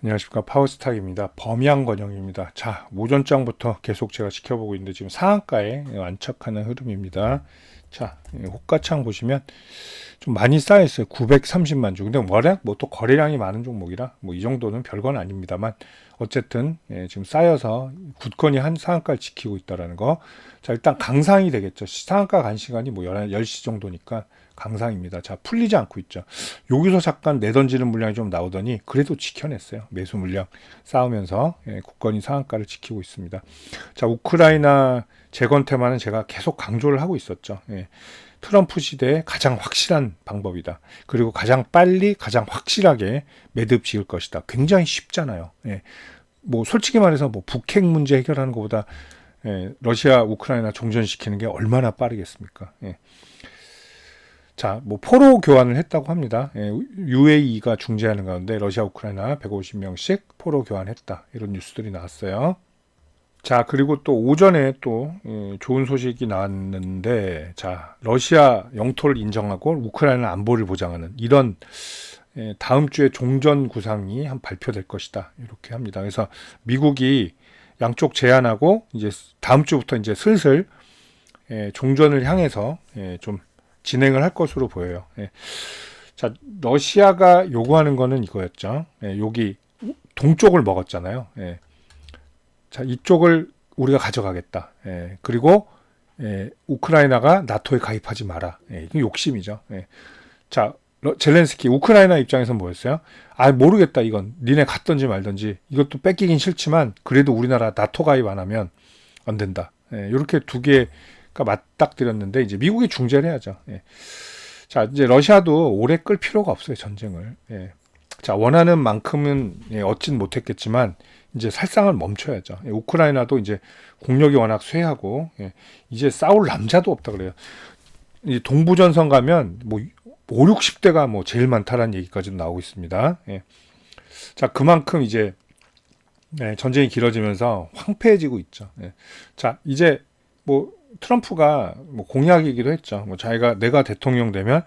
안녕하십니까 파워스탁입니다. 범양건영입니다. 자 오전장부터 계속 제가 지켜보고 있는데 지금 상한가에 안착하는 흐름입니다. 자 예, 호가창 보시면 좀 많이 쌓여있어요. 930만 주. 근데 워낙 뭐 또 거래량이 많은 종목이라 뭐 이 정도는 별건 아닙니다만 어쨌든 예, 지금 쌓여서 굳건히 한 상한가를 지키고 있다라는 거. 자 일단 강상이 되겠죠. 상한가 간 시간이 뭐 10시 정도니까 강상입니다. 자, 풀리지 않고 있죠. 여기서 잠깐 내던지는 물량이 좀 나오더니 그래도 지켜냈어요. 매수 물량 쌓으면서 예, 굳건히 상한가를 지키고 있습니다. 자, 우크라이나 재건 테마는 제가 계속 강조를 하고 있었죠. 예. 트럼프 시대의 가장 확실한 방법이다. 그리고 가장 빨리 가장 확실하게 매듭 지을 것이다. 굉장히 쉽잖아요. 예. 뭐 솔직히 말해서 뭐 북핵 문제 해결하는 것보다 예, 러시아 우크라이나 종전시키는 게 얼마나 빠르겠습니까? 예. 자, 뭐 포로 교환을 했다고 합니다. 예, UAE가 중재하는 가운데 러시아, 우크라이나 150명씩 포로 교환했다. 이런 뉴스들이 나왔어요. 자, 그리고 또 오전에 또 예, 좋은 소식이 나왔는데, 자, 러시아 영토를 인정하고 우크라이나 안보를 보장하는 이런 예, 다음 주에 종전 구상이 한 발표될 것이다. 이렇게 합니다. 그래서 미국이 양쪽 제안하고 이제 다음 주부터 이제 슬슬 예, 종전을 향해서 예, 좀 진행을 할 것으로 보여요. 예. 자, 러시아가 요구하는 거는 이거였죠. 예, 여기 동쪽을 먹었잖아요. 예. 자, 이쪽을 우리가 가져가겠다. 예. 그리고 예, 우크라이나가 나토에 가입하지 마라. 예, 이게 욕심이죠. 예. 자, 젤렌스키 우크라이나 입장에서 뭐였어요? 아 모르겠다 이건 니네 갔던지 말던지 이것도 뺏기긴 싫지만 그래도 우리나라 나토 가입 안 하면 안 된다. 예, 이렇게 두 개 그러니까 맞닥뜨렸는데 이제 미국이 중재를 해야죠. 예. 자 이제 러시아도 오래 끌 필요가 없어요 전쟁을. 예. 자 원하는 만큼은 예, 얻진 못했겠지만 이제 살상을 멈춰야죠. 예, 우크라이나도 이제 공력이 워낙 쇠하고 예, 이제 싸울 남자도 없다 그래요. 이제 동부 전선 가면 뭐 5, 60대가 뭐 제일 많다라는 얘기까지도 나오고 있습니다. 예. 자 그만큼 이제 네, 전쟁이 길어지면서 황폐해지고 있죠. 예. 자 이제 뭐 트럼프가 뭐 공약이기도 했죠. 뭐 자기가 내가 대통령 되면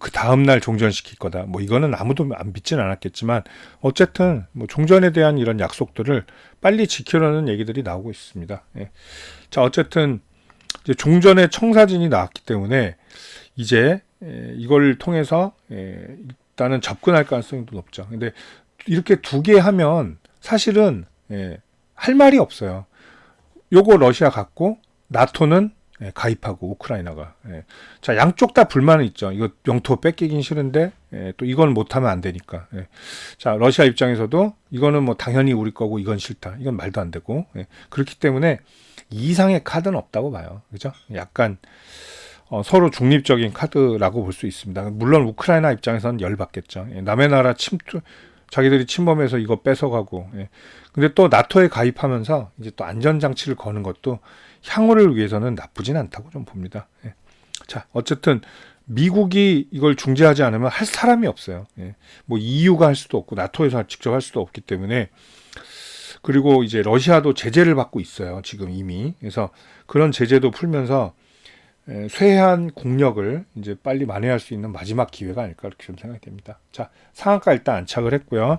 그 다음 날 종전시킬 거다. 뭐 이거는 아무도 안 믿진 않았겠지만 어쨌든 뭐 종전에 대한 이런 약속들을 빨리 지키려는 얘기들이 나오고 있습니다. 예. 자 어쨌든 이제 종전의 청사진이 나왔기 때문에 이제 예, 이걸 통해서 예, 일단은 접근할 가능성도 높죠. 근데 이렇게 두 개 하면 사실은 예, 할 말이 없어요. 요거 러시아 갖고 나토는 예, 가입하고 우크라이나가 예. 자 양쪽 다 불만은 있죠. 이거 영토 뺏기긴 싫은데 예, 또 이건 못하면 안 되니까. 예. 자 러시아 입장에서도 이거는 뭐 당연히 우리 거고 이건 싫다. 이건 말도 안 되고 예. 그렇기 때문에 이상의 카드는 없다고 봐요. 그죠? 약간 어, 서로 중립적인 카드라고 볼 수 있습니다. 물론 우크라이나 입장에서는 열받겠죠. 예. 남의 나라 침투 자기들이 침범해서 이거 뺏어가고. 예. 근데 또 나토에 가입하면서 이제 또 안전장치를 거는 것도 향후를 위해서는 나쁘진 않다고 좀 봅니다. 예. 자, 어쨌든 미국이 이걸 중재하지 않으면 할 사람이 없어요. 예. 뭐 EU가 할 수도 없고 나토에서 직접 할 수도 없기 때문에 그리고 이제 러시아도 제재를 받고 있어요. 지금 이미. 그래서 그런 제재도 풀면서 예, 쇠한 공력을 이제 빨리 만회할 수 있는 마지막 기회가 아닐까 이렇게 좀 생각이 됩니다. 자, 상한가 일단 안착을 했고요.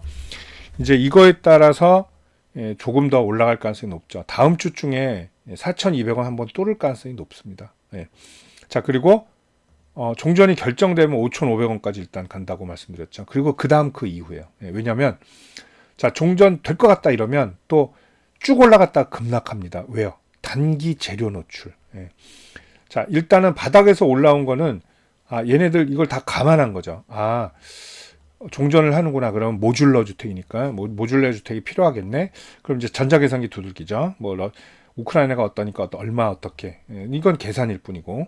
이제 이거에 따라서 예, 조금 더 올라갈 가능성이 높죠. 다음 주 중에 4,200원 한번 뚫을 가능성이 높습니다. 예. 자, 그리고 어, 종전이 결정되면 5,500원까지 일단 간다고 말씀드렸죠. 그리고 그 다음 그 이후에요. 예, 왜냐하면 자 종전 될 것 같다 이러면 또 쭉 올라갔다 급락합니다. 왜요? 단기 재료 노출. 예. 자 일단은 바닥에서 올라온 거는 아 얘네들 이걸 다 감안한 거죠. 아 종전을 하는구나. 그러면 모듈러 주택이니까 모듈러 주택이 필요하겠네. 그럼 이제 전자계산기 두들기죠. 뭐 우크라이나가 어떠니까 얼마 어떻게 예, 이건 계산일 뿐이고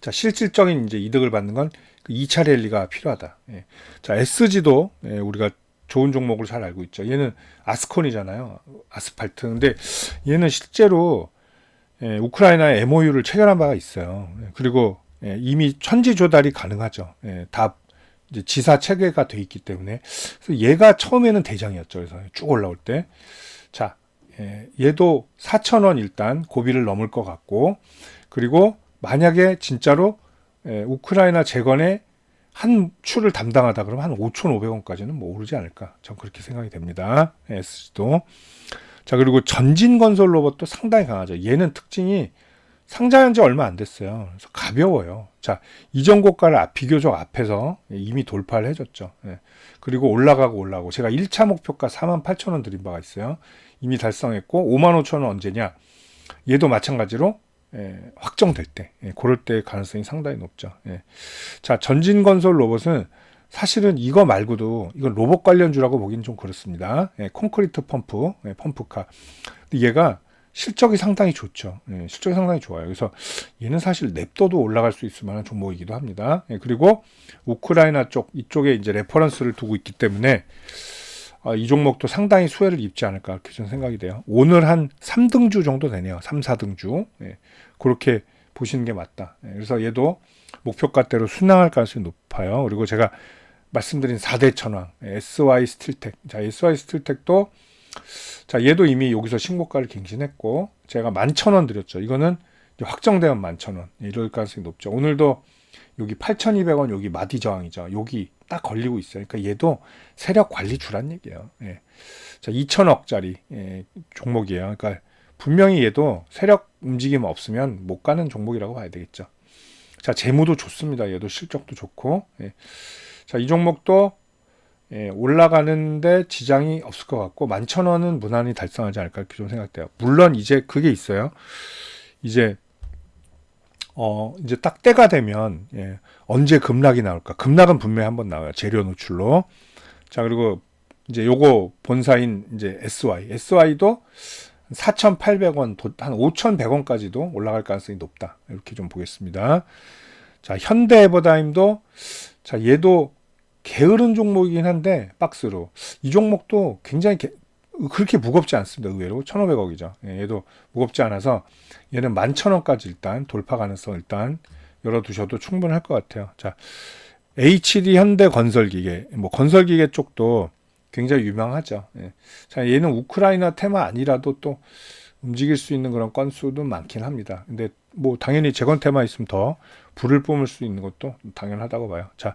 자 실질적인 이제 이득을 받는 건 2차 그 랠리가 필요하다. 예. 자 SG도 예, 우리가 좋은 종목을 잘 알고 있죠. 얘는 아스콘이잖아요. 아스팔트. 근데 얘는 실제로 예, 우크라이나의 MOU를 체결한 바가 있어요. 예, 그리고 예, 이미 천지 조달이 가능하죠. 예, 다 지사 체계가 돼 있기 때문에 그래서 얘가 처음에는 대장이었죠. 그래서 쭉 올라올 때 자, 예, 얘도 4천 원 일단 고비를 넘을 것 같고 그리고 만약에 진짜로 예, 우크라이나 재건에 한 추를 담당하다 그러면 한 5,500원까지는 뭐 오르지 않을까. 전 그렇게 생각이 됩니다. SG도. 자, 그리고 전진 건설 로봇도 상당히 강하죠. 얘는 특징이 상장한 지 얼마 안 됐어요. 그래서 가벼워요. 자, 이전 고가를 앞- 비교적 앞에서 이미 돌파를 해줬죠. 예. 그리고 올라가고 올라가고 제가 1차 목표가 48,000원 드린 바가 있어요. 이미 달성했고 55,000원 언제냐? 얘도 마찬가지로 예, 확정될 때, 예, 그럴 때 가능성이 상당히 높죠. 예. 자, 전진 건설 로봇은 사실은 이거 말고도 이건 로봇 관련주라고 보기는 좀 그렇습니다. 예, 콘크리트 펌프, 예, 펌프카. 근데 얘가 실적이 상당히 좋죠. 예, 실적이 상당히 좋아요. 그래서 얘는 사실 냅둬도 올라갈 수 있을 만한 종목이기도 합니다. 예, 그리고 우크라이나 쪽 이쪽에 이제 레퍼런스를 두고 있기 때문에 아, 이 종목도 상당히 수혜를 입지 않을까 그렇게 생각이 돼요. 오늘 한 3등주 정도 되네요. 3, 4등주. 예, 그렇게 보시는 게 맞다. 예, 그래서 얘도 목표가대로 순항할 가능성이 높아요. 그리고 제가 말씀드린 4대 천왕 예, SY 스틸텍. 자, SY 스틸텍도 자, 얘도 이미 여기서 신고가를 갱신했고 제가 11,000원 드렸죠. 이거는 확정되면 11,000원. 예, 이럴 가능성이 높죠. 오늘도 여기 8,200원 여기 마디 저항이죠. 여기 딱 걸리고 있어요. 그러니까 얘도 세력 관리 주란 얘기예요. 예. 자, 2천억짜리 예, 종목이에요. 그러니까 분명히 얘도 세력 움직임 없으면 못 가는 종목이라고 봐야 되겠죠. 자, 재무도 좋습니다. 얘도 실적도 좋고. 예. 자, 이 종목도 예, 올라가는데 지장이 없을 것 같고 11,000원은 무난히 달성하지 않을까 이렇게 좀 생각돼요. 물론 이제 그게 있어요. 이제 어 이제 딱 때가 되면 예, 언제 급락이 나올까? 급락은 분명히 한번 나와요. 재료 노출로. 자 그리고 이제 요거 본사인 이제 SY, SY도 4,800원, 한 5,100원까지도 올라갈 가능성이 높다. 이렇게 좀 보겠습니다. 자 현대에버다임도 자 얘도 게으른 종목이긴 한데 박스로 이 종목도 굉장히 게- 그렇게 무겁지 않습니다. 의외로 1,500억이죠. 예, 얘도 무겁지 않아서 얘는 11,000원까지 일단 돌파 가능성 일단 열어두셔도 충분할 것 같아요. 자, HD 현대 건설기계, 뭐 건설기계 쪽도 굉장히 유명하죠. 예. 자, 얘는 우크라이나 테마 아니라도 또 움직일 수 있는 그런 건수도 많긴 합니다. 근데 뭐 당연히 재건 테마 있으면 더 불을 뿜을 수 있는 것도 당연하다고 봐요. 자,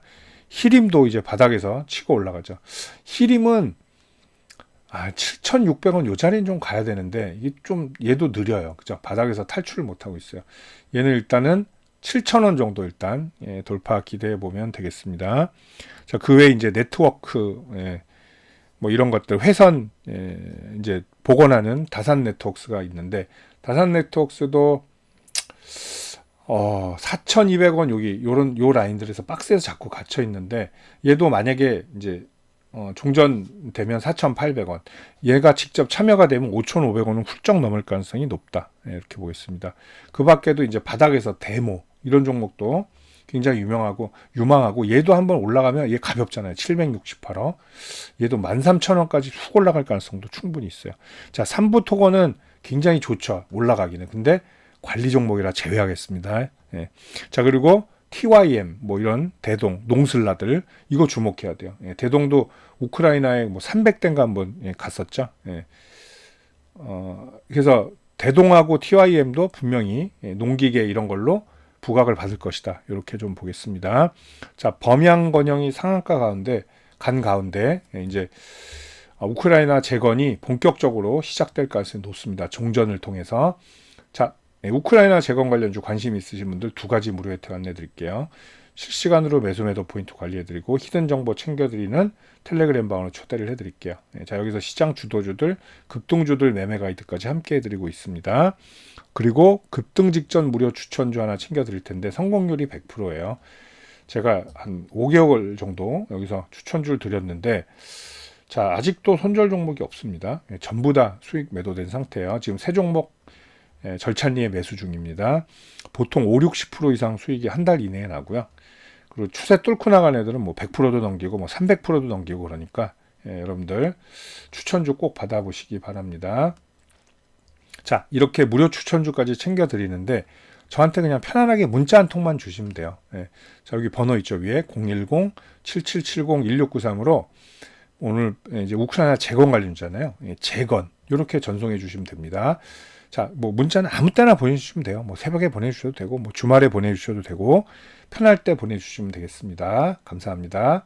히림도 이제 바닥에서 치고 올라가죠. 히림은 아, 7,600원 요 자리는 좀 가야 되는데 이게 좀 얘도 느려요. 그죠? 바닥에서 탈출을 못 하고 있어요. 얘는 일단은 7,000원 정도 일단 예, 돌파 기대해 보면 되겠습니다. 자, 그 외에 이제 네트워크 예, 뭐 이런 것들 회선 예, 이제 복원하는 다산 네트워크스가 있는데 다산 네트워크스도 어, 4,200원 여기 요런 요 라인들에서 박스에서 자꾸 갇혀 있는데 얘도 만약에 이제 어, 종전되면 4,800원. 얘가 직접 참여가 되면 5,500원은 훌쩍 넘을 가능성이 높다. 예, 이렇게 보겠습니다. 그 밖에도 이제 바닥에서 데모 이런 종목도 굉장히 유명하고 유망하고 얘도 한번 올라가면 얘 가볍잖아요. 768원. 얘도 13,000원까지 훅 올라갈 가능성도 충분히 있어요. 자, 삼부 토건은 굉장히 좋죠. 올라가기는. 근데 관리 종목이라 제외하겠습니다. 예. 자, 그리고 TYM 뭐 이런 대동 농슬라들 이거 주목해야 돼요. 예, 대동도 우크라이나에 뭐 300대인가 한번 예, 갔었죠. 예. 어, 그래서 대동하고 TYM도 분명히 예, 농기계 이런 걸로 부각을 받을 것이다. 이렇게 좀 보겠습니다. 자, 범양 건영이 상한가 가운데 간 가운데 예, 이제 아, 우크라이나 재건이 본격적으로 시작될 가능성이 높습니다. 종전을 통해서 자, 네, 우크라이나 재건 관련 주 관심 있으신 분들 두 가지 무료 혜택 안내 드릴게요. 실시간으로 매수 매도 포인트 관리해드리고 히든 정보 챙겨드리는 텔레그램 방으로 초대를 해드릴게요. 네, 자 여기서 시장 주도주들, 급등주들 매매 가이드까지 함께 해드리고 있습니다. 그리고 급등 직전 무료 추천주 하나 챙겨드릴 텐데 성공률이 100%예요. 제가 한 5개월 정도 여기서 추천주를 드렸는데 자 아직도 손절 종목이 없습니다. 네, 전부 다 수익 매도된 상태예요. 지금 세 종목 예, 절찬리에 매수 중입니다. 보통 5, 60% 이상 수익이 한 달 이내에 나고요. 그리고 추세 뚫고 나간 애들은 뭐 100%도 넘기고 뭐 300%도 넘기고 그러니까 예, 여러분들 추천주 꼭 받아보시기 바랍니다. 자, 이렇게 무료 추천주까지 챙겨 드리는데 저한테 그냥 편안하게 문자 한 통만 주시면 돼요. 예. 자, 여기 번호 있죠. 위에 010-7770-1693으로 오늘 이제 우크라이나 재건 관련주잖아요. 예, 재건. 이렇게 전송해 주시면 됩니다. 자, 뭐 문자는 아무 때나 보내주시면 돼요. 뭐 새벽에 보내주셔도 되고, 뭐 주말에 보내주셔도 되고, 편할 때 보내주시면 되겠습니다. 감사합니다.